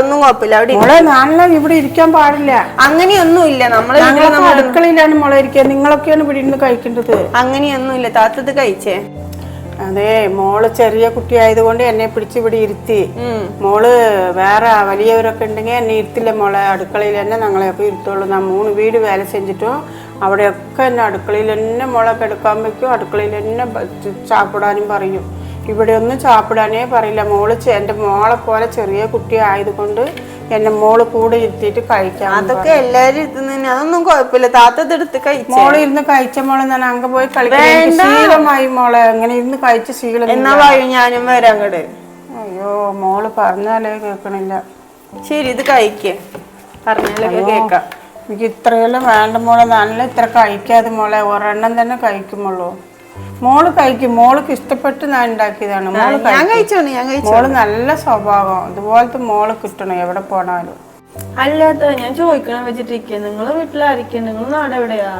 അതൊന്നും കുഴപ്പമില്ല. അവിടെ. മോളെ നാളെ ഇവിടെ ഇരിക്കാൻ പാടില്ല. നമ്മളെ വീട്ടിൽ ഞങ്ങളൊക്കെ നമ്മൾ അടുക്കളയിലാണ് മോളെ ഇരിക്കുക. നിങ്ങളൊക്കെയാണ് ഇവിടെ ഇരുന്ന് കഴിക്കേണ്ടത്. അങ്ങനെയൊന്നും ഇല്ല താത്തത് കഴിച്ചേ? അതെ മോൾ ചെറിയ കുട്ടി ആയതുകൊണ്ട് എന്നെ പിടിച്ച് ഇവിടെ ഇരുത്തി. മോൾ വേറെ വലിയവരൊക്കെ ഉണ്ടെങ്കിൽ എന്നെ ഇരുത്തില്ല മോളെ. അടുക്കളയിൽ തന്നെ ഞങ്ങളെയൊക്കെ ഇരുത്തുള്ളൂ. ഞാൻ മൂന്ന് വീട് വേല സെഞ്ചിട്ടും അവിടെയൊക്കെ എന്നെ അടുക്കളയിൽ തന്നെ മോളെ കിടക്കാൻ വയ്ക്കും. അടുക്കളയിൽ തന്നെ ചാപ്പിടാനും പറയും. ഇവിടെ ഒന്നും ചാപ്പിടാനേ പറയില്ല. മോൾ എന്റെ മോളെ പോലെ ചെറിയ കുട്ടി ആയതുകൊണ്ട് എന്നെ മോൾ കൂടെ ഇരുത്തിയിട്ട് കഴിക്കാം അതൊക്കെ എല്ലാരും ഇരുത്തുന്നതന്നെ അതൊന്നും കുഴപ്പമില്ല. താത്തത് എടുത്ത് കഴിച്ചു. മോൾ ഇരുന്ന് കഴിച്ച മോളെ ഞാൻ അങ്ങ് പോയി കളിക്കാൻ ശീലമായി മോളെ. അങ്ങനെ ഇരുന്ന് കഴിച്ച ശീലം എന്നാ പറയൂ ഞാനും വരാം അങ്ങട്. അയ്യോ മോൾ പറഞ്ഞാലേ കേൾക്കണില്ല. ശരി ഇത് കഴിക്കേ. പറഞ്ഞാലൊക്കെ കേക്കാം എനിക്ക് ഇത്രയെല്ലാം വേണ്ട മോളെ. നല്ല ഇത്ര കഴിക്കാതെ മോളെ. ഒരെണ്ണം തന്നെ കഴിക്കുമുള്ളൂ മോൾ കഴിക്കും. മോൾക്ക് ഇഷ്ടപ്പെട്ട് ഞാൻ ഉണ്ടാക്കിയതാണ്. മോൾ ഞാൻ. ഞാൻ കഴിച്ചു മോൾ നല്ല സ്വഭാവം. ഇതുപോലത്തെ മോൾ കിട്ടണം എവിടെ പോണാലും. അല്ലാത്ത ഞാൻ ചോദിക്കണം വെച്ചിട്ടിരിക്കുക നിങ്ങളെ വീട്ടിലായിരിക്കും നിങ്ങൾ നാട് എവിടെയാ